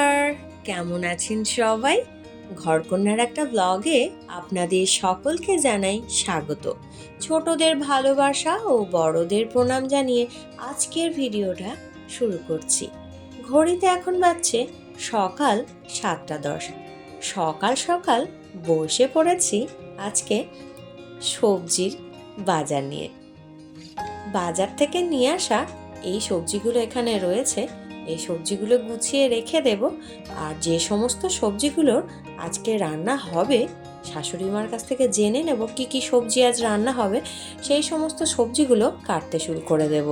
নমস্কার। কেমন আছেন সবাই? ঘরকন্যার একটা ব্লগে আপনাদের সকলকে জানাই স্বাগত। ছোটদের ভালোবাসা ও বড়দের প্রণাম জানিয়ে আজকের ভিডিওটা শুরু করছি। ঘড়িতে এখন বাজছে সকাল সাতটা দশ। সকাল সকাল বসে পড়েছি আজকে সবজির বাজার নিয়ে। বাজার থেকে নিয়ে আসা এই সবজিগুলো এখানে রয়েছে। এই সবজিগুলো গুছিয়ে রেখে দেব আর যে সমস্ত সবজিগুলোর আজকে রান্না হবে, শাশুড়ি মার কাছ থেকে জেনে নেব কি কি সবজি আজ রান্না হবে, সেই সমস্ত সবজিগুলো কাটতে শুরু করে দেব।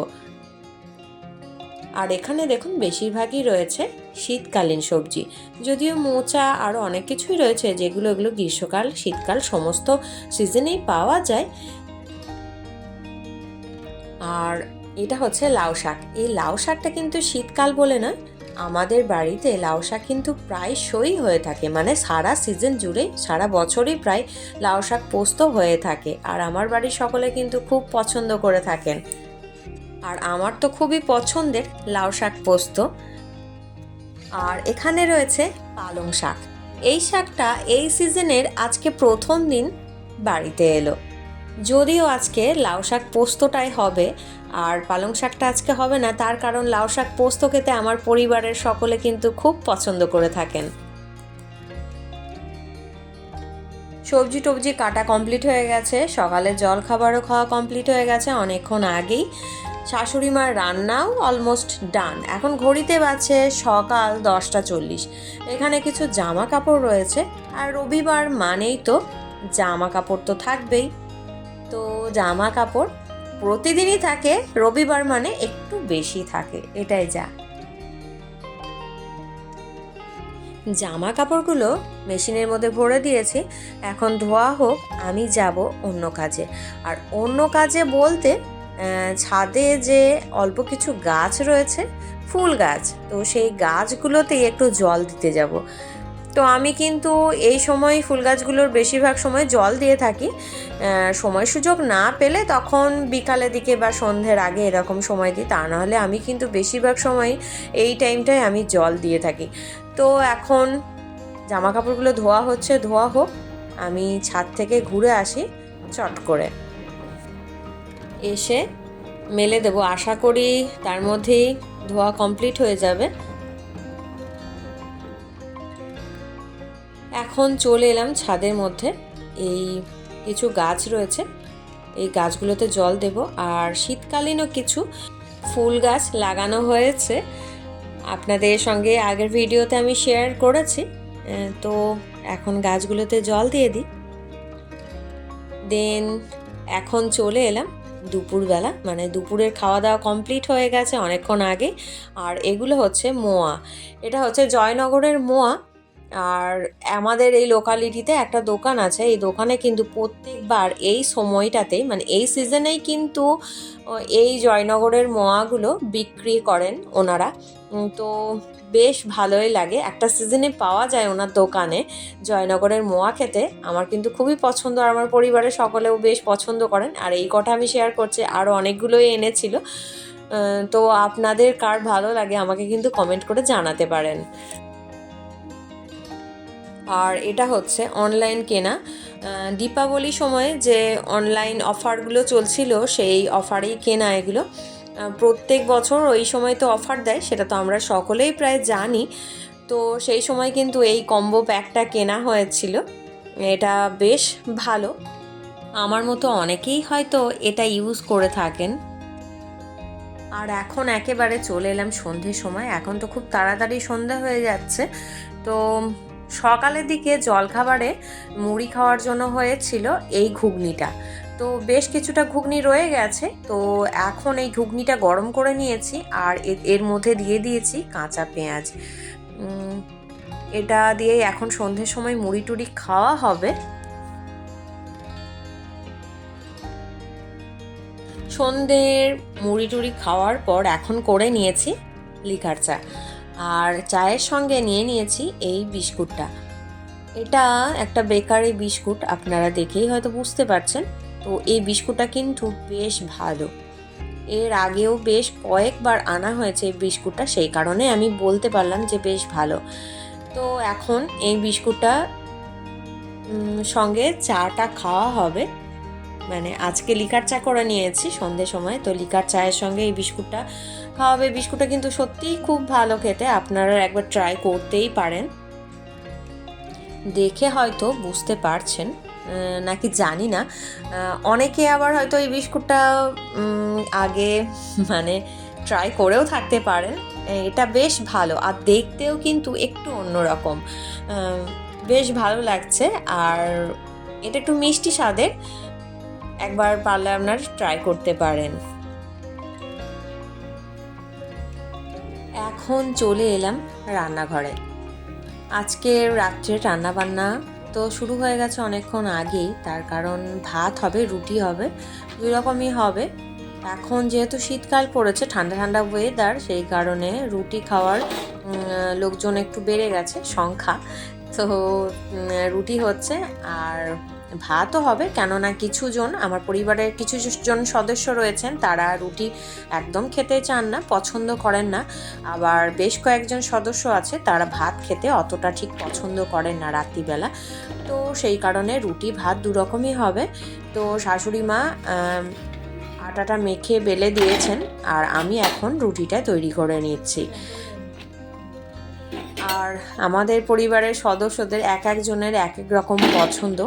আর এখানে দেখুন বেশিরভাগই রয়েছে শীতকালীন সবজি, যদিও মোচা আরও অনেক কিছুই রয়েছে যেগুলো এগুলো গ্রীষ্মকাল, শীতকাল সমস্ত সিজনেই পাওয়া যায়। আর এটা হচ্ছে লাউ শাক। এই লাউ শাকটা কিন্তু শীতকাল বলে নয় আমাদের বাড়িতে লাউ শাক কিন্তু প্রায়শই হয়ে থাকে। মানে সারা সিজন জুড়ে, সারা বছরই প্রায় লাউ শাক পোস্ত হয়ে থাকে। আর আমার বাড়ির সকলে কিন্তু খুব পছন্দ করে থাকেন। আর আমার তো খুবই পছন্দের লাউ শাক পোস্ত। আর এখানে রয়েছে পালং শাক। এই শাকটা এই সিজনের আজকে প্রথম দিন বাড়িতে এলো। যদিও আজকে লাউ শাক পোস্তটাই হবে আর পালং শাকটা আজকে হবে না, তার কারণ লাউ শাক পোস্ত খেতে আমার পরিবারের সকলে কিন্তু খুব পছন্দ করে থাকেন। সবজি টবজি কাটা কমপ্লিট হয়ে গেছে, সকালে জল খাবারও খাওয়া কমপ্লিট হয়ে গেছে অনেকক্ষণ আগেই। শাশুড়ি মার রান্নাও অলমোস্ট ডান এখন ঘড়িতে বাজছে সকাল দশটা চল্লিশ। এখানে কিছু জামা কাপড় রয়েছে, আর রবিবার মানেই তো জামা কাপড় তো থাকবেই। তো জামা কাপড় প্রতিদিনই থাকে, রবিবার মানে একটু বেশি থাকে, এটাই যা। জামা কাপড়গুলো মেশিনের মধ্যে ভরে দিয়েছি, এখন ধোয়া হোক, আমি যাব অন্য কাজে। আর অন্য কাজে বলতে ছাদে যে অল্প কিছু গাছ রয়েছে, ফুল গাছ, তো সেই গাছগুলোতেই একটু জল দিতে যাব। তো আমি কিন্তু এই সময় ফুল গাছগুলোর বেশিরভাগ সময় জল দিয়ে থাকি। সময় সুযোগ না পেলে তখন বিকালের দিকে বা সন্ধ্যের আগে এরকম সময় দিই, তা নাহলে আমি কিন্তু বেশিরভাগ সময় এই টাইমটায় আমি জল দিয়ে থাকি। তো এখন জামা কাপড়গুলো ধোয়া হচ্ছে, ধোয়া হোক, আমি ছাদ থেকে ঘুরে আসি, চট করে। এসে মেলে দেবো। আশা করি তার মধ্যেই ধোয়া কমপ্লিট হয়ে যাবে। এখন চলে এলাম ছাদের মধ্যে। এই কিছু গাছ রয়েছে। এই গাছগুলোতে জল দেব। আর শীতকালীনও কিছু ফুল গাছ লাগানো হয়েছে। আপনাদের সঙ্গে আগের ভিডিওতে আমি শেয়ার করেছি। তো এখন গাছগুলোতে জল দিয়ে দিই। দেন এখন চলে এলাম দুপুরবেলা। মানে দুপুরের খাওয়া দাওয়া কমপ্লিট হয়ে গেছে অনেকক্ষণ আগে। আর এগুলো হচ্ছে মোয়া। এটা হচ্ছে জয়নগরের মোয়া। আর আমাদের এই লোকালিটিতে একটা দোকান আছে, এই দোকানে কিন্তু প্রত্যেকবার এই সময়টাতেই মানে এই সিজনেই কিন্তু এই জয়নগরের মোয়াগুলো বিক্রি করেন ওনারা। তো বেশ ভালোই লাগে। একটা সিজনে পাওয়া যায় ওনার দোকানে জয়নগরের মোয়া খেতে। আমার কিন্তু খুবই পছন্দ আর আমার পরিবারের সকলেও বেশ পছন্দ করেন। আর এই কটা আমি শেয়ার করছি আরও অনেকগুলোই এনেছিল। তো আপনাদের কার ভালো লাগে আমাকে কিন্তু কমেন্ট করে জানাতে পারেন। আর এটা হচ্ছে অনলাইন কেনা। আহ, দীপাবলির সময় যে অনলাইন অফারগুলো চলছিল সেই অফারেই কেনা এগুলো। প্রত্যেক বছর ওই সময় তো অফার দেয় সেটা তো আমরা সকলেই প্রায় জানি। তো সেই সময় কিন্তু এই কম্বো প্যাকটা কেনা হয়েছিল। এটা বেশ ভালো। আমার মতো অনেকেই হয়তো এটা ইউজ করে থাকেন। আর এখন একেবারে চলে এলাম সন্ধ্যের সময়। এখন তো খুব তাড়াতাড়ি সন্ধ্যা হয়ে যাচ্ছে। তো সকালের দিকে জলখাবারে মুড়ি খাওয়ার জন্য হয়েছিল এই ঘুগনিটা। তো বেশ কিছুটা ঘুগনি রয়ে গেছে, তো এখন এই ঘুগনিটা গরম করে নিয়েছি আর এর মধ্যে দিয়ে দিয়েছি কাঁচা পেঁয়াজ। এটা দিয়ে এখন সন্ধ্যের সময় মুড়ি টুড়ি খাওয়া হবে। সন্ধ্যের মুড়ি টুড়ি খাওয়ার পর এখন করে নিয়েছি লিকার চা। আর চায়ের সঙ্গে নিয়ে নিয়েছি এই বিস্কুটটা। এটা একটা বেকারি বিস্কুট, আপনারা দেখেই হয়তো বুঝতে পারছেন। তো এই বিস্কুটটা কিন্তু বেশ ভালো। এর আগেও বেশ কয়েকবার আনা হয়েছে এই বিস্কুটটা, সেই কারণে আমি বলতে পারলাম যে বেশ ভালো। তো এখন এই বিস্কুটটা সঙ্গে চাটা খাওয়া হবে। মানে আজকে লিকার চা করে নিয়েছি, সন্ধে সময়। তো লিকার চায়ের সঙ্গে এই বিস্কুটটা খাওয়াবে বিস্কুটটা কিন্তু সত্যিই খুব ভালো খেতে। আপনারা একবার ট্রাই করতেই পারেন। দেখে হয়তো বুঝতে পারছেন নাকি জানি না। অনেকে আবার হয়তো এই বিস্কুটটা আগে মানে ট্রাই করেও থাকতে পারেন। এটা বেশ ভালো, আর দেখতেও কিন্তু একটু অন্যরকম। বেশ ভালো লাগছে, আর এটা একটু মিষ্টি স্বাদের। একবার পারলে আপনার ট্রাই করতে পারেন। এখন চলে এলাম রান্নাঘরে। আজকে রাত্রে রান্না বান্না তো শুরু হয়ে গেছে অনেকক্ষণ আগেই। তার কারণ ভাত হবে, রুটি হবে, দুই রকমই হবে। এখন যেহেতু শীতকাল পড়েছে, ঠান্ডা ঠান্ডা ওয়েদার সেই কারণে রুটি খাওয়ার লোকজন একটু বেড়ে গেছে, সংখ্যা। তো রুটি হচ্ছে আর ভাতও হবে, কেননা কিছু জন আমার পরিবারের কিছু জন সদস্য রয়েছেন, তারা রুটি একদম খেতে চান না, পছন্দ করেন না। আবার বেশ কয়েকজন সদস্য আছে, তারা ভাত খেতে অতটা ঠিক পছন্দ করেন না রাত্রিবেলা। তো সেই কারণে রুটি, ভাত দু রকমই হবে। তো শাশুড়ি মা আটাটা মেখে বেলে দিয়েছেন, আর আমি এখন রুটিটা তৈরি করে নিচ্ছি। আর আমাদের পরিবারের সদস্যদের এক একজনের এক এক রকম পছন্দ।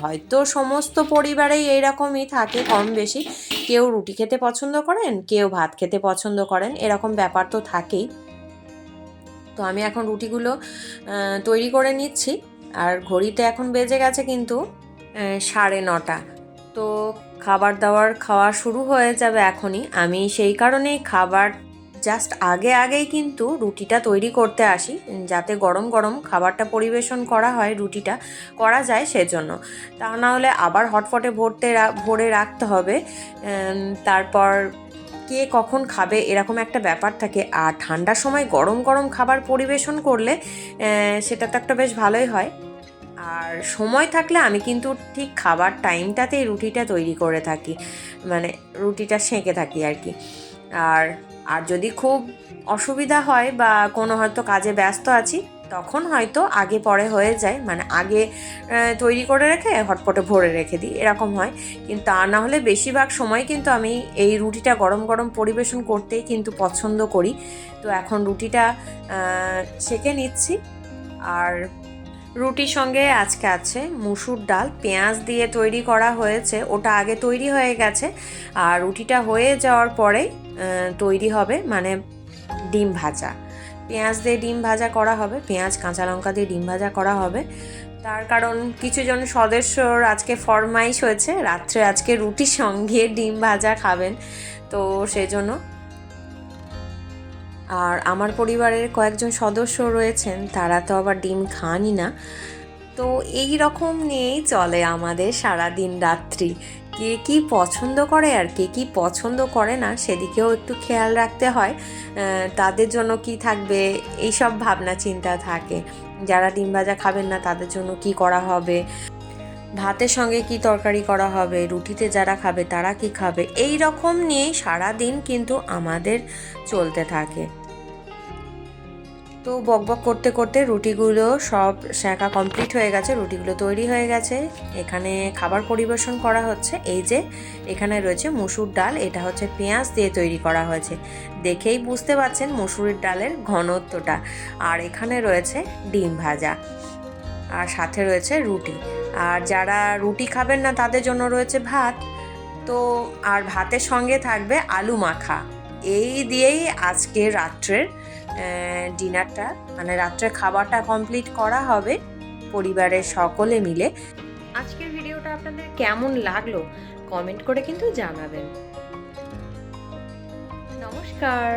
হয়তো সমস্ত পরিবারেই এইরকমই থাকে কম বেশি। কেউ রুটি খেতে পছন্দ করেন, কেউ ভাত খেতে পছন্দ করেন, এরকম ব্যাপার তো থাকেই। তো আমি এখন রুটিগুলো তৈরি করে নিচ্ছি। আর ঘড়িতে এখন বেজে গেছে কিন্তু সাড়ে নটা। তো খাবার দাবার খাওয়া শুরু হয়ে যাবে এখনই। আমি সেই কারণেই খাবার জাস্ট আগে আগেই কিন্তু রুটিটা তৈরি করতে আসি, যাতে গরম গরম খাবারটা পরিবেশন করা হয় রুটিটা, করা যায় সেজন্য। তা না হলে আবার হটফটে ভরতে ভরে রাখতে হবে। তারপর কে কখন খাবে এরকম একটা ব্যাপার থাকে। আর ঠান্ডার সময় গরম গরম খাবার পরিবেশন করলে সেটা তো একটা বেশ ভালোই হয়। আর সময় থাকলে আমি কিন্তু ঠিক খাবার টাইমটাতেই রুটিটা তৈরি করে থাকি। মানে রুটিটা সেঁকে থাকি আর কি। আর আর যদি খুব অসুবিধা হয় বা কোনো হয়তো কাজে ব্যস্ত আছি, তখন হয়তো আগে পরে হয়ে যায়। মানে আগে তৈরি করে রেখে হটপটে ভরে রেখে দিই। এরকম হয়। কিন্তু তা না হলে বেশিরভাগ সময় কিন্তু আমি এই রুটিটা গরম গরম পরিবেশন করতেই কিন্তু পছন্দ করি। তো এখন রুটিটা সেঁকে নিচ্ছি। আর রুটির সঙ্গে আজকে আছে মুসুর ডাল। পেঁয়াজ দিয়ে তৈরি করা হয়েছে, ওটা আগে তৈরি হয়ে গেছে আর রুটিটা হয়ে যাওয়ার পরে তৈরি হবে মানে ডিম ভাজা। পেঁয়াজ দিয়ে ডিম ভাজা করা হবে, পেঁয়াজ, কাঁচা লঙ্কা দিয়ে ডিম ভাজা করা হবে। তার কারণ কিছুজন সদস্যর আজকে ফরমাইশ হয়েছে, রাত্রে আজকে রুটির সঙ্গে ডিম ভাজা খাবেন। তো সেজন্য আর আমার পরিবারের কয়েকজন সদস্য রয়েছেন, তারা তো আবার ডিম খানই না। তো এই রকম নিয়েই চলে আমাদের সারা দিন রাত্রি। কে কি পছন্দ করে আর কে কি পছন্দ করে না, সেদিকেও একটু খেয়াল রাখতে হয়। তাদের জন্য কি থাকবে, এইসব ভাবনা চিন্তা থাকে। যারা ডিম ভাজা খাবেন না, তাদের জন্য কি করা হবে? ভাতের সঙ্গে কি তরকারি করা হবে? রুটিতে যারা খাবে, তারা কি খাবে? এই রকম নিয়ে সারা দিন কিন্তু আমাদের চলতে থাকে। তো বকবক করতে করতে রুটিগুলো সব শেখা কমপ্লিট হয়ে গেছে, রুটিগুলো তৈরি হয়ে গেছে। এখানে খাবার পরিবেশন করা হচ্ছে। এই যে এখানে রয়েছে মুসুর ডাল, এটা হচ্ছে পেঁয়াজ দিয়ে তৈরি করা হয়েছে। দেখেই বুঝতে পারছেন মুসুরির ডালের ঘনত্বটা। আর এখানে রয়েছে ডিম ভাজা। আর সাথে রয়েছে রুটি। আর যারা রুটি খাবেন না, তাদের জন্য রয়েছে ভাত। তো আর ভাতের সঙ্গে থাকবে আলু মাখা। এই দিয়েই আজকে রাত্রের ডিনারটা মানে রাত্রের খাবারটা কমপ্লিট করা হবে পরিবারের সকলে মিলে। আজকের ভিডিওটা আপনাদের কেমন লাগল কমেন্ট করে কিন্তু জানাবেন। নমস্কার।